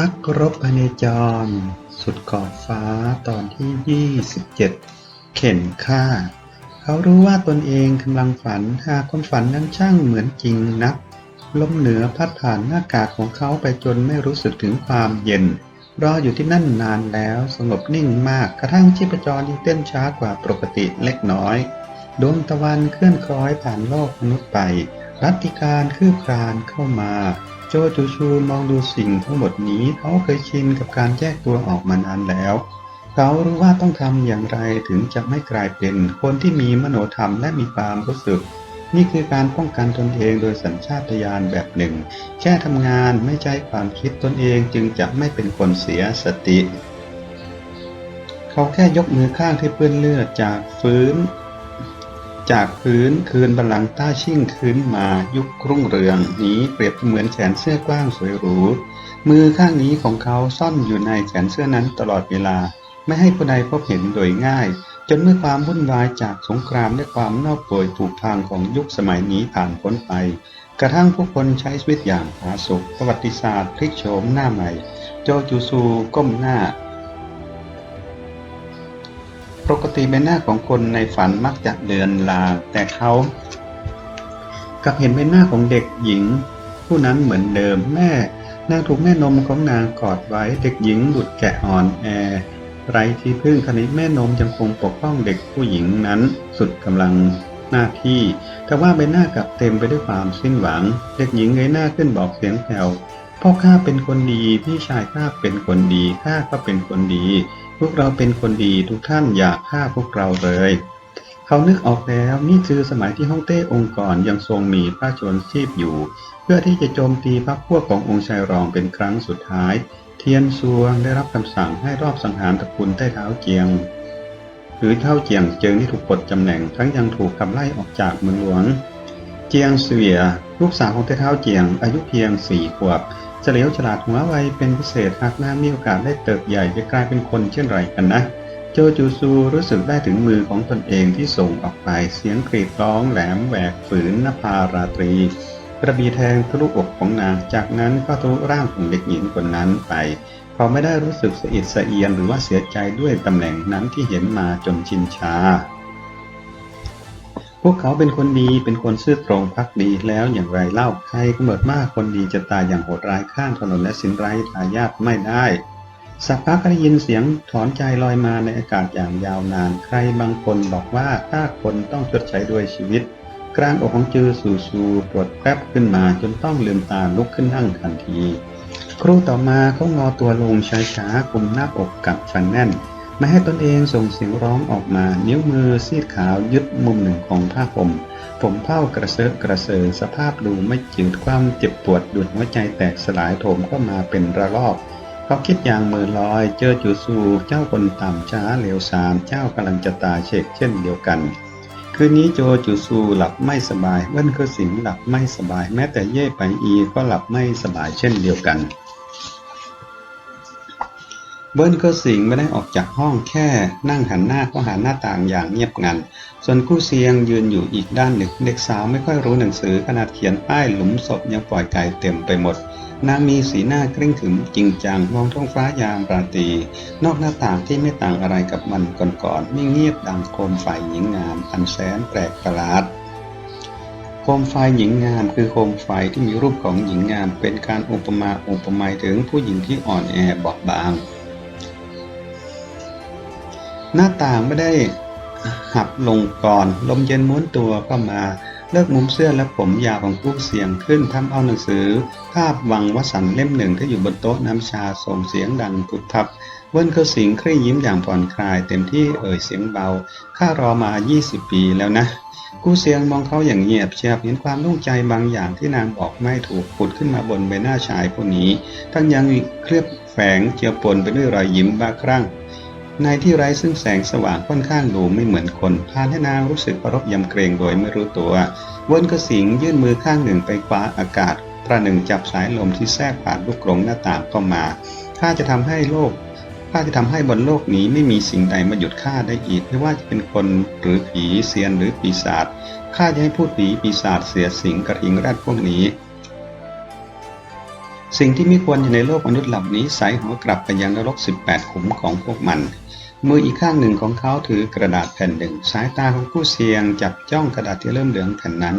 นักรบพเนจร สุดขอบฟ้าตอนที่ 27 เข็นฆ่า เขารู้ว่าตนเองกำลังฝัน หากความฝันนั้นช่างเหมือนจริงนัก ลมเหนือพัดผ่านหน้ากากของเขาไปจนไม่รู้สึกถึงความเย็น รออยู่ที่นั่นนานแล้วสงบนิ่งมากกระทั่งชีพจรที่เต้นช้ากว่าปกติเล็กน้อย ดวงตะวันเคลื่อนคล้อยผ่านโลกมนุษย์ไป รัตติการคืบคลานเข้ามา โจจูชูมองดูสิ่งทั้งหมดนี้เขาเคยชินกับการแยกตัวออกมานานแล้ว เขารู้ว่าต้องทำอย่างไรถึงจะไม่กลายเป็นคนที่มีมโนธรรมและมีความรู้สึก นี่คือการป้องกันตนเองโดยสัญชาตญาณแบบหนึ่ง แค่ทำงานไม่ใช่ความคิดตนเองจึงจะไม่เป็นคนเสียสติ เขาแค่ยกมือข้างที่เปื้อนเลือดจากฟื้น จากพื้นคืนบัลลังก์ต้าชิ่งคืนมายุครุ่งเรือง นี้เปรียบเหมือนแขนเสื้อกว้างสวยหรู มือข้างนี้ของเขาซ่อนอยู่ในแขนเสื้อนั้นตลอดเวลา ไม่ให้ผู้ใดพบเห็นโดยง่าย จนเมื่อความวุ่นวายจากสงครามและความนอกโดยถูกทางของยุคสมัยนี้ผ่านพ้นไป กระทั่งผู้คนใช้ชีวิตอย่างผาสุกประวัติศาสตร์พลิกโฉมหน้าใหม่ โจจูซูก้มหน้า ปกติใบหน้าของคนในฝันมักจะเลือนลา แต่เขากลับเห็นใบหน้าของเด็กหญิง ผู้นั้นเหมือนเดิมแม่นางถูกแม่นมของนางกอดไว้เด็กหญิงบุดแกะอ่อนแอ ไร้ที่พึ่งขณะแม่นมยังคงปกป้องเด็กผู้หญิงนั้นสุดกำลังหน้าที่แต่ว่าใบหน้ากลับเต็มไปด้วยความสิ้นหวัง เด็กหญิงเงยหน้าขึ้นบอกเสียงแผ่วพ่อข้าเป็นคนดีพี่ชายข้าเป็นคนดีข้าก็เป็นคนดี พวกเราเป็นคนดีทุกท่านอย่าฆ่าพวกเราเลย เขานึกออกแล้วนี่คือสมัยที่ฮ่องเต้องค์กรยังทรงมีพระชนชีพอยู่ เพื่อที่จะโจมตีพรรคพวกขององค์ชายรองเป็นครั้งสุดท้าย เทียนซวงได้รับคำสั่งให้รอบสังหารตระกูลใต้เท้าเจียง หรือเท้าเจียงเจิงที่ถูกปลดตำแหน่งทั้งยังถูกขับไล่ออกจากเมืองหลวงเจียงเสวียลูกสาวของใต้เท้าเจียงอายุเพียงสี่ขวบ เฉลียวฉลาดหัวไวเป็นพิเศษหากนามีโอกาสได้เติบใหญ่จะกลายเป็นคนเช่นไรกันนะ โจจูซูรู้สึกได้ถึงมือของตนเองที่ส่งออกไปเสียงกรีดร้องแหลมแหวกฝืนนภาราตรี กระบี่แทงทะลุอกของนางจากนั้นก็ทะลุร่างของเด็กหญิงคนนั้นไปเขาไม่ได้รู้สึกสะอิดสะเอียนหรือว่าเสียใจด้วยตำแหน่งนั้นที่เห็นมาจนชินชา พวกเขาเป็นคนดี เป็นคนซื่อตรงพักดี แล้วอย่างไรเล่า ใครกำหนดมากคนดีจะตายอย่างโหดร้ายข้างถนนและสินไร้ทายาทไม่ได้ สักพักได้ยินเสียงถอนใจลอยมาในอากาศอย่างยาวนาน ใครบางคนบอกว่าถ้าคนต้องชดใช้ด้วยชีวิต กลางอกของจือสูสูปวดแป๊บขึ้นมาจนต้องลืมตาลุกขึ้นนั่งทันที ครูต่อมาเขางอตัวลงช้าๆกุมหน้าอกกับฟันแน่น ไม่ให้ตนเองส่งเสียงร้องออกมา นิ้วมือซีดขาวยึดมุมหนึ่งของผ้าห่ม ผมเผ้ากระเซาะกระเซอสภาพดูไม่จืดความเจ็บปวดดุดหัวใจแตกสลายโถมเข้ามาเป็นระลอกเขาคิดอย่างมือลอย เจอจูซูเจ้าคนต่ำช้าเหลวสามเจ้ากำลังจะตายเช็คเช่นเดียวกัน คืนนี้โจจูซูหลับไม่สบายเว้นเคอสิงหลับไม่สบาย แม้แต่เย่ไปอีก็หลับไม่สบายเช่นเดียวกัน เบิ้ลก็สิงไม่ได้ออกจากห้องแค่นั่งหันหน้าเข้าหาหน้าต่างอย่างเงียบงัน ส่วนคู่เสียงยืนอยู่อีกด้านหนึ่งเด็กสาวไม่ค่อยรู้หนังสือขนาดเขียนป้ายหลุมศพยังปล่อยไก่เต็มไปหมดนางมีสีหน้าเคร่งขรึมจริงจังมองท้องฟ้ายามราตรีนอกหน้าต่างที่ไม่ต่างอะไรกับมันก่อนๆไม่เงียบดังโคมไฟหญิงงามอันแสนแปลกประหลาดโคมไฟหญิงงามคือโคมไฟที่มีรูปของหญิงงามเป็นการอุปมาอุปไมยถึงผู้หญิงที่อ่อนแอบอบบาง หน้าต่างไม่ได้หับลงก่อน ลมเย็นม้วนตัวเข้ามา เลิกมุมเสื้อและผมยาวของผู้เสียงขึ้นทำเอาหนังสือ ภาพวังวสันเล่มหนึ่งที่อยู่บนโต๊ะน้ำชาส่งเสียงดังพุบพับเวิ้นเขาสิงครี่ยิ้มอย่างผ่อนคลายเต็มที่เอ่ยเสียงเบา ข้ารอมา 20 ปีแล้วนะ กู้เสียงมองเขาอย่างเงียบเชียบเห็นความนุ่งใจบางอย่างที่นางบอกไม่ถูกผุดขึ้นมาบนใบหน้าชายผู้นี้ ทั้งยังเคลือบแฝงเจือปนไปด้วยรอยยิ้มบ้าครั่ง ในที่ไร้ซึ่งแสงสว่างค่อนข้างดูไม่เหมือนคนพานให้นางรู้สึกประรบยำเกรงโดยไม่รู้ตัวเวินกระสิงยื่นมือข้างหนึ่งไปคว้าอากาศประหนึ่งจับสายลมที่แทรกผ่านลูกกรงหน้าต่างเข้ามาข้าจะทำให้โลกข้าจะทำให้บนโลกนี้ไม่มีสิ่งใดมาหยุดข้าได้อีกไม่ว่าจะเป็นคนหรือผีเซียนหรือปีศาจข้าจะให้พูดผีปีศาจเสียสิงกระทิงแรดพวกนี้สิ่งที่ไม่ควรอยู่ในโลกมนุษย์เหล่านี้สายหัวกลับไปยังนรก 18ขุมของพวกมัน มืออีกข้างหนึ่งของเขาถือกระดาษแผ่นหนึ่ง สายตาของผู้เสียงจับจ้องกระดาษที่เริ่มเหลืองแผ่นนั้น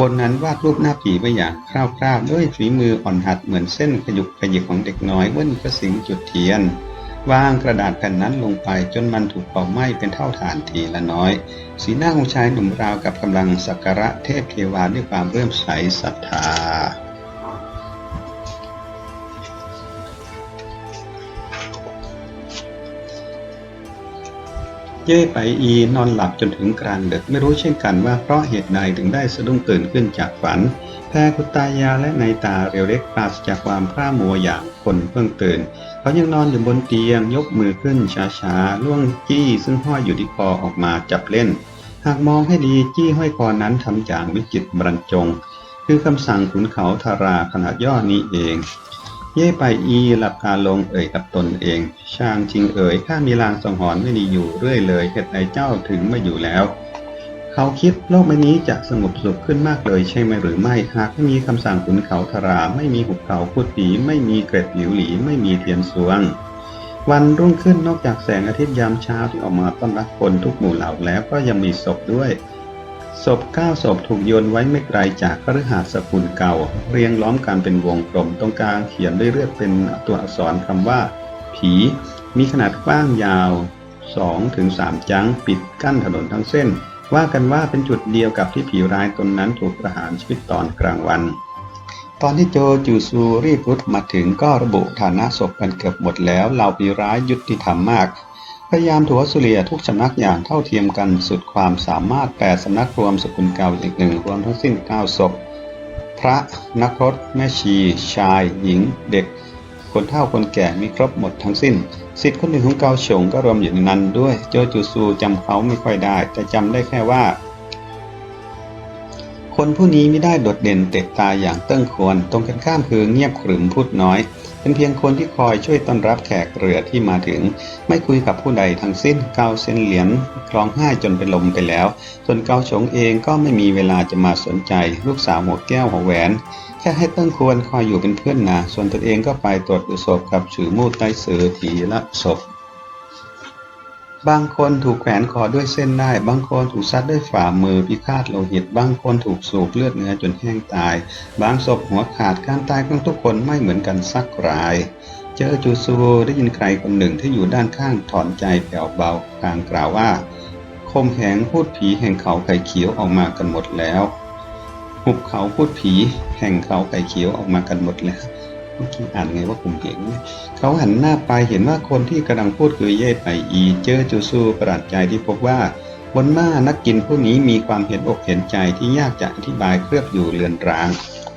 บนนั้นวาดรูปหน้าผีไว้อย่างคร่าวๆ ด้วยฝีมืออ่อนหัดเหมือนเส้นขยุกขยิกของเด็กน้อยเมื่อมีกระสิงจุดเทียนวางกระดาษแผ่นนั้นลงไปจนมันถูกเผาไหม้เป็นเท่าฐานทีละน้อย สีหน้าของชายหนุ่มราวกับกำลังสักการะเทพเทวาด้วยความเริ่อมใสศรัทธา เย่ไปอีนอนหลับจนถึงกลางดึกไม่รู้เช่นกันว่าเพราะเหตุใดถึงได้สะดุ้งตื่นขึ้นจากฝัน แพรกุตายาและนายตาเรียวเล็กปราศจากความพร่ามัวอย่างคนเพิ่งตื่น เขายังนอนอยู่บนเตียงยกมือขึ้นช้าๆล่วงจี้ซึ่งห้อยอยู่ที่คอออกมาจับเล่น หากมองให้ดีจี้ห้อยคอนั้นทำอย่างวิจิตรบรรจง คือคำสั่งขุนเขาทาราขนาดย่อนี้เอง เย่ไปอีหลับตาลงเอ่ยกับตนเอง ช่างจริงเอ่ยข้ามีลางสังหรณ์ไม่ดีอยู่เรื่อยเลยเหตุใดเจ้าถึงไม่อยู่แล้ว เขาคิดโลกใบนี้จะสงบสุขขึ้นมากเลยใช่ไหมหรือไม่หากไม่มีคำสั่งขุนเขาทารา ไม่มีหุบเขาพูดผีไม่มีเกร็ดหลิวหลีไม่มีเทียนสวง วันรุ่งขึ้นนอกจากแสงอาทิตย์ยามเช้าที่ออกมาต้อนรับคนทุกหมู่เหล่าแล้วก็ยังมีศพด้วย ศพเก้าศพถูกโยนไว้ไม่ไกลจากคฤหาสน์กุลเก่า เรียงล้อมกันเป็นวงกลมตรงกลางเขียนด้วยเลือดเป็นตัวอักษรคำว่า ผี มีขนาดกว้างยาว2-3จังปิดกั้นถนนทั้งเส้น ว่ากันว่าเป็นจุดเดียวกับที่ผีร้ายตนนั้นถูกประหารชีวิตตอนกลางวัน ตอนที่โจจูซูรีบรุดมาถึงก็ระบุฐานะศพกันเกือบหมดแล้วเหล่าผีร้ายยุติธรรมมาก พยายามถัวสุเรียทุกสำนักอย่างเท่าเทียมกันสุดความสามารถแปดสำนักรวมสกุลเก่าอีกหนึ่งรวมทั้งสิ้นเก้าศพ พระนักพรตแม่ชี ชาย หญิง เด็ก คนเฒ่าคนแก่มีครบหมดทั้งสิ้นสิทธิ์คนหนึ่งของเกาฉงก็รวมอยู่ในนั้นด้วยโจจูซูจำเขาไม่ค่อยได้ แต่จำได้แค่ว่า คนผู้นี้ไม่ได้โดดเด่นเตะตาอย่างเติ้งควร ตรงกันข้ามคือเงียบขรึมพูดน้อย เป็นเพียงคนที่คอยช่วยต้อนรับแขกเรือที่มาถึง ไม่คุยกับผู้ใดทั้งสิ้นเกาเซนเหรียญคลองห้าจนเป็นลมไปแล้วส่วนเกาฉงเองก็ไม่มีเวลาจะมาสนใจ ลูกสาวหัวแก้วหัวแหวน แค่ให้เติ้งควรคอยอยู่เป็นเพื่อนนาส่วนตนเองก็ไปตรวจดูศพกับฉือมูดใต้เสือทีละศพ บางคนถูกแขวนคอด้วยเส้นได้ บางคนถูกซัดด้วยฝ่ามือพิฆาตโลหิต บางคนถูกสูบเลือดเนื้อจนแห้งตาย บางศพหัวขาด การตายของทุกคนไม่เหมือนกันสักราย เจอจูซูได้ยินใครคนหนึ่งที่อยู่ด้านข้างถอนใจแผ่วเบากลางกล่าวว่า คมแหงพูดผีแห่งเขาไข่เขียวออกมากันหมดแล้ว หุบเขาพูดผีแห่งเขาไข่เขียวออกมากันหมดแล้ว เมื่อกี้อ่านไงว่าผมเห็นเขาหันหน้าไปเห็นว่าคนที่กำลังพูดคือเย่ไปอีเจอจูซูประหลาดใจที่พบว่าบนหน้านักกินผู้นี้มีความเห็นอกเห็นใจที่ยากจะอธิบายเคลือบอยู่เลือนราง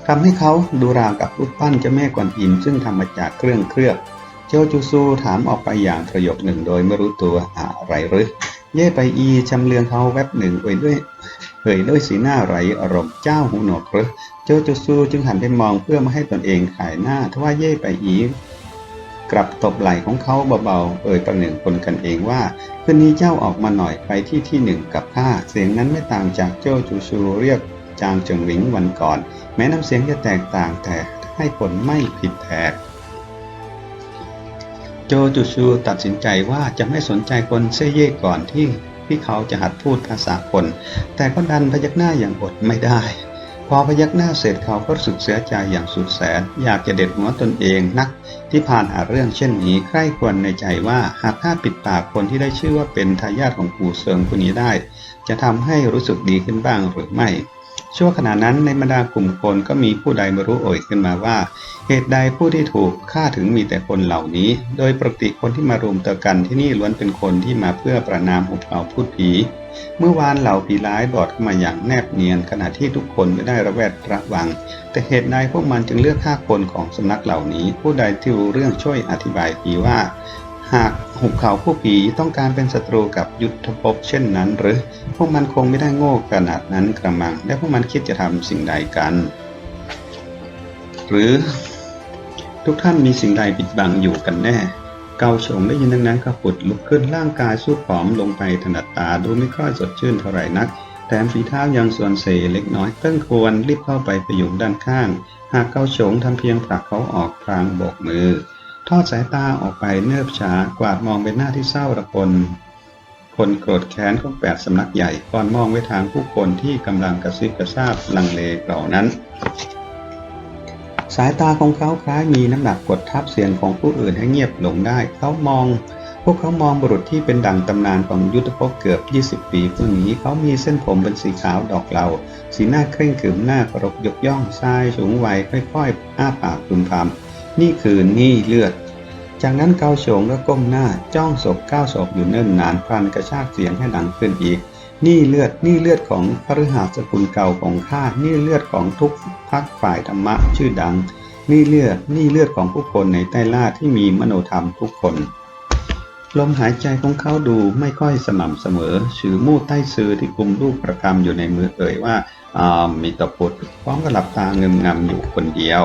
ทำให้เขาดูราวกับรูปปั้นเจ้าแม่กวนอิมซึ่งทำมาจากเครื่องเคลือบเจอจูซูถามออกไปอย่างประโยคหนึ่งโดยไม่รู้ตัวอะไรหรือเย่ไปอีชำเลืองเขาแวบหนึ่งเอ่ยด้วย เอ่ยด้วยสีหน้าไร้อารมณ์เจ้าหูหนวกหรือโจจูซูจึงหันไปมองเพื่อไม่ให้ตนเองขายหน้าทว่าเย่ไปอีกลับตบไหล่ของเขาเบาๆ เอ่ยประหนึ่งคนกันเองว่าคืนนี้เจ้าออกมาหน่อยไปที่ที่หนึ่งกับข้า เสียงนั้นไม่ต่างจากโจจูซูเรียกจางเจิงหลิงวันก่อน แม้น้ำเสียงจะแตกต่างแต่ให้ผลไม่ผิดแผกโจจูซูตัดสินใจว่าจะไม่สนใจคนเซเย่ก่อนที่ ที่เขาจะหัดพูดภาษาคน แต่ก็ดันพยักหน้าอย่างอดไม่ได้ พอพยักหน้าเสร็จเขาก็รู้สึกเสียใจอย่างสุดแสน อยากจะเด็ดหัวตนเองนัก ที่ผ่านหาเรื่องเช่นนี้ใคร่ควรในใจว่าหากข้าปิดปากคนที่ได้ชื่อว่าเป็นทายาทของปู่เซิงคนนี้ได้ จะทำให้รู้สึกดีขึ้นบ้างหรือไม่ ชั่วขณะนั้นในบรรดากลุ่มคนก็มีผู้ใดไม่รู้เอ่ยขึ้นมาว่า เหตุใดผู้ที่ถูกฆ่าถึงมีแต่คนเหล่านี้ โดยปกติคนที่มารวมตัวกันที่นี่ล้วนเป็นคนที่มาเพื่อประนามหุบเขาพูดผีเมื่อวานเหล่าผีร้ายดอดเข้ามาอย่างแนบเนียนขณะที่ทุกคนไม่ได้ระแวดระวัง แต่เหตุใดพวกมันจึงเลือกฆ่าคนของสำนักเหล่านี้ ผู้ใดที่รู้เรื่องช่วยอธิบายทีว่า หากหุบเขาผู้ผีต้องการเป็นศัตรูกับยุทธภพเช่นนั้น หรือพวกมันคงไม่ได้โง่ขนาดนั้นกระมัง และพวกมันคิดจะทำสิ่งใดกัน หรือทุกท่านมีสิ่งใดปิดบังอยู่กันแน่ เกาฉงได้ยินดังนั้นก็ผุดลุกขึ้นร่างกายสู้ผอมลงไปถนัดตาดูไม่ค่อยสดชื่นเท่าไหร่นัก แถมฝีเท้ายังส่วนเสเล็กน้อยเติ้งควรรีบเข้าไปประยุงด้านข้าง หากเกาโฉงทำเพียงผลักเขาออกพรางโบกมือ ทอดสายตาออกไปเนิบช้ากวาดมองไปหน้าที่เศร้าระคน คนโกรธแค้นของแปดสำนักใหญ่ก่อนมองไปทางผู้คนที่กำลังกระซิบกระซาบลังเลเหล่านั้น สายตาของเขาคล้ายมีน้ำหนักกดทับเสียงของผู้อื่นให้เงียบลงได้ เขามอง พวกเขามองบุรุษที่เป็นดั่งตำนานของยุทธภพเกือบ 20 ปีผู้นี้เขามีเส้นผมเป็นสีขาวดอกเหลาสีหน้าเคร่งขรึมหน้าเคารพยกย่องชายสูงวัยค่อยๆ อ้าปากพึมพำ นี่คือนี่เลือด จากนั้นเกาโฉงก็ก้มหน้าจ้องศพก้าวศพอยู่เนิ่นนานพลันกระชากเสียงให้ดังขึ้นอีก นี่เลือดนี่เลือดของพระฤหัสกุลเก่าของข้านี่เลือดของทุกพักฝ่ายธรรมะชื่อดัง นี่เลือดนี่เลือดของผู้คนในใต้ล่าที่มีมโนธรรมทุกคนลมหายใจของเขาดูไม่ค่อยสม่ำเสมอชื่อมู่ใต้ซื้อที่กุมลูกประคำอยู่ในมือเอ่ยว่าอ่ามีตะพุดพร้อมกับหลับตาเงมงำอยู่คนเดียว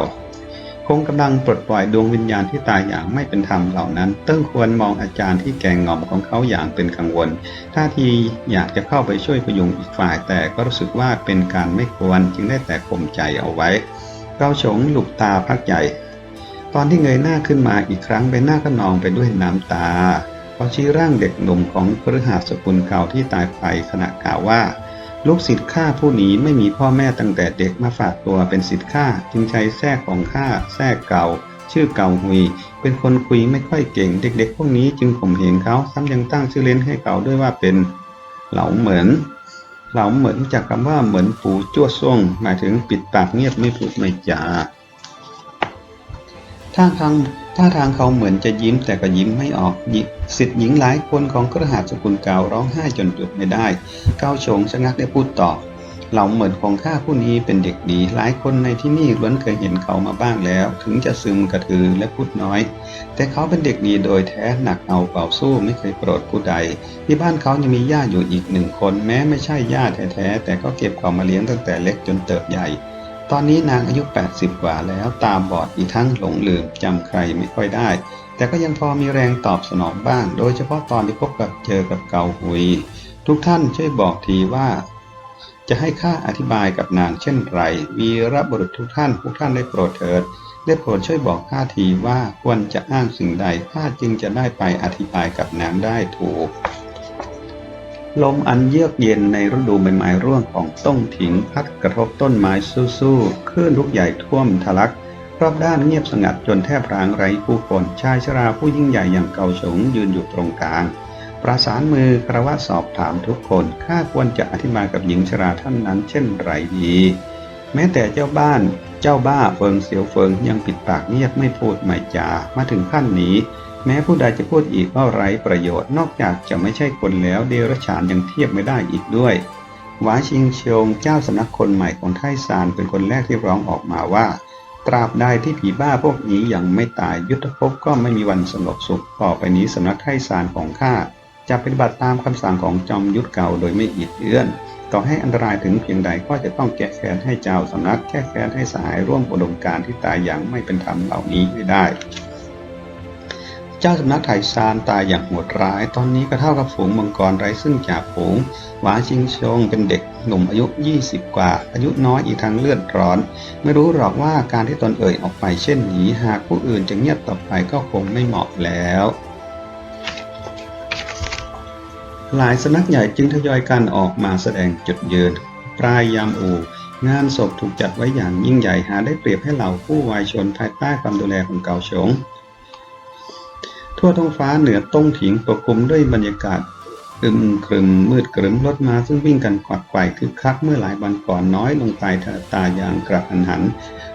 คงกำลังปลดปล่อยดวงวิญญาณที่ตายอย่างไม่เป็นธรรมเหล่านั้นเติ้งควรมองอาจารย์ที่แกงงอมของเขาอย่างเป็นกังวล ท่าทีอยากจะเข้าไปช่วยพยุงอีกฝ่าย แต่ก็รู้สึกว่าเป็นการไม่ควรจึงได้แต่ข่มใจเอาไว้ เกาฉงหลุบตาพักใหญ่ ตอนที่เงยหน้าขึ้นมาอีกครั้งใบหน้าก็นองไปด้วยน้ำตาเขาชี้ร่างเด็กหนุ่มของพฤหัสกุลเก่าที่ตายไปขณะกล่าวว่า ลูกศิษย์ข้าผู้นี้ไม่มีพ่อแม่ตั้งแต่เด็กมาฝากตัวเป็นศิษย์ข้าจึงใช้แทรกของข้าแทรกเก่า ชื่อเก่าหุย เป็นคนคุยไม่ค่อยเก่ง เด็ก ๆ พวกนี้จึงข่มเหงเขาซ้ำยังตั้งชื่อเล่นให้เขาด้วยว่าเป็นเหลาเหมือนเหลาเหมือนจากคำว่าเหมือนปูจ้วซ่วงหมายถึงปิดปากเงียบไม่พูดไม่จาท่าทาง ท่าทางเขาเหมือนจะยิ้มแต่ก็ยิ้มไม่ออกสิทธิ์หญิงหลายคนของกระหาสกุลเก่าร้องไห้จนหยุดไม่ได้ เก้าชงชะงักได้พูดต่อ เหล่าเหมือนของข้าผู้นี้เป็นเด็กดี หลายคนในที่นี่ล้วนเคยเห็นเขามาบ้างแล้ว ถึงจะซึมกระถือและพูดน้อย แต่เขาเป็นเด็กดีโดยแท้หนักเอาเป่าสู้ไม่เคยโกรธผู้ใด ที่บ้านเขายังมีญาติอยู่อีกหนึ่งคน แม้ไม่ใช่ญาติแท้ๆแต่ก็เก็บเขามาเลี้ยงตั้งแต่เล็กจนเติบใหญ่ ตอนนี้นางอายุ 80 กว่าแล้วตาบอดอีกทั้งหลงลืมจำใครไม่ค่อยได้ แต่ก็ยังพอมีแรงตอบสนองบ้าง โดยเฉพาะตอนที่พบกับเจอกับเกาหุย ทุกท่านช่วยบอกทีว่า จะให้ข้าอธิบายกับนางเช่นไรวีรบุรุษทุกท่านทุกท่านได้โปรดเถิดได้โปรดช่วยบอกข้าทีว่าควรจะอ้างสิ่งใดข้าจึงจะได้ไปอธิบายกับนางได้ถูก ลมอันเยือกเย็นในฤดูใบไม้ร่วงของต้งถิงพัดกระทบต้นไม้สู้ๆคลื่นลูกใหญ่ท่วมทะลัก รอบด้านเงียบสงัดจนแทบร้างไร้ผู้คนชายชราผู้ยิ่งใหญ่อย่างเกาฉงยืนอยู่ตรงกลาง ประสานมือกรว่าสอบถามทุกคนข้าควรจะอธิบายกับหญิงชราท่านนั้นเช่นไรดี แม้แต่เจ้าบ้าน เจ้าบ้าเฟิงเสียวเฟิงยังปิดปากเงียบไม่พูดไม่จามาถึงขั้นนี้ แม้ผู้ใดจะพูดอีกก็ไร้ประโยชน์นอกจากจะไม่ใช่คนแล้วเดรัจฉานยังเทียบไม่ได้อีกด้วยหวาชิงเชียงเจ้าสำนักคนใหม่ของไทซานเป็นคนแรกที่ร้องออกมาว่า ตราบใดที่ผีบ้าพวกนี้ยังไม่ตายยุทธภพก็ไม่มีวันสงบสุขต่อไปนี้สำนักไทซานของข้าจะปฏิบัติตามคำสั่งของจอมยุทธเก่าโดยไม่อิดเอื้อนต่อให้อันตรายถึงเพียงใดก็จะต้องแก้แค้นให้เจ้าสำนักแก้แค้นให้สหายร่วมอุดมการที่ตายอย่างไม่เป็นธรรมเหล่านี้ให้ได้ จ้าสำนักไถซานตายอย่างโหดร้าย ตอนนี้ก็เท่ากับฝูงมังกรไร้ซึ่งจ่าฝูง หวาชิงชงเป็นเด็กหนุ่มอายุ 20 กว่า อายุน้อยอีกทางเลือดร้อน ไม่รู้หรอกว่าการที่ตนเอ่ยออกไปเช่นนี้ หากผู้อื่นจะเงียบต่อไปก็คงไม่เหมาะแล้วหลายสำนักใหญ่จึงทยอยกันออกมาแสดงจุดยืน ปลายยามอูงานศพถูกจัดไว้อย่างยิ่งใหญ่หาได้เปรียบให้เหล่าผู้วายชนภายใต้ความดูแลของเกาฉง ทั่วท้องฟ้าเหนือต้งถิงปกคลุมด้วยบรรยากาศอึมครึมมืดกรึมรถมาซึ่งวิ่งกันขวักไขว่คึกคักเมื่อหลายวันก่อนน้อยลงไปตาอย่างกระหันหัน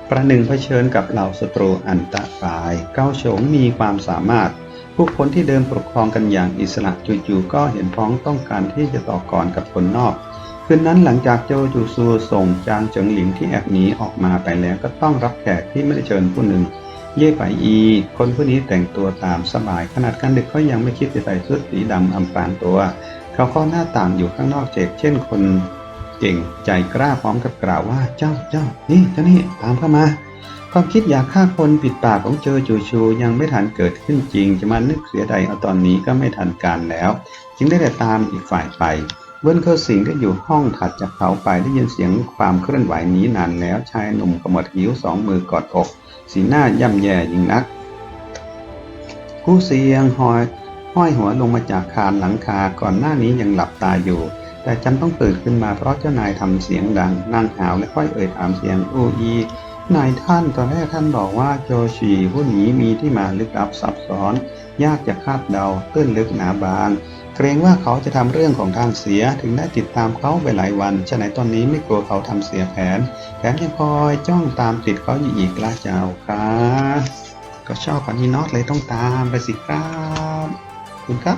ประหนึ่งเผชิญกับเหล่าศัตรูอันตราย เก้าโฉงมีความสามารถ ผู้คนที่เดิมปกครองกันอย่างอิสระจู่ๆก็เห็นพ้องต้องการที่จะต่อกรกับคนนอกคืนนั้นหลังจากโจจูซูส่งจางเฉิงหลิงที่แอบหนีออกมาไปแล้วก็ต้องรับแขกที่ไม่ได้เชิญผู้หนึ่ง เย่ไปอี คนผู้นี้แต่งตัวตามสบาย ขนาดการดึกเขายังไม่คิดจะใส่ชุดสีดำอำพรางตัว เขาก็หน้าต่างอยู่ข้างนอกเจกเช่นคนเก่งใจกล้าพร้อมกับกล่าวว่าเจ้าเจ้านี่เจ้านี่ตามเข้ามาความคิดอยากฆ่าคนปิดปากของเจอจูชูยังไม่ทันเกิดขึ้นจริง จะมานึกเสียใดเอาตอนนี้ก็ไม่ทันการแล้ว จึงได้แต่ตามอีกฝ่ายไป เวินเคอสิงได้อยู่ห้องถัดจากเขาไปได้ยินเสียงความเคลื่อนไหวนี้นานแล้วชายหนุ่มขมวดคิ้วสองมือกอดอก สีหน้าย่ำแย่ยิ่งนักกู้เสียงหอยห้อยหัวลงมาจากคานหลังคาก่อนหน้านี้ยังหลับตาอยู่ แต่จำต้องตื่นขึ้นมาเพราะเจ้านายทำเสียงดังนางหาวและค่อยเอ่ยถามเสียงอูอีนายท่านตอนแรกท่านบอกว่าโจชีผู้นี้มีที่มาลึกลับซับซ้อน ยากจะคาดเดาตื้นลึกหนาบาง เกรงว่าเขาจะทำเรื่องของทางเสียถึงได้ติดตามเขาไปหลายวันฉะไหนตอนนี้ไม่กลัวเขาทำเสียแผนแถมยังคอยจ้องตามติดเขาอยู่อีกละเจ้าครับก็ชอบคนนี้น็อตเลยต้องตามไปสิครับคุณครับ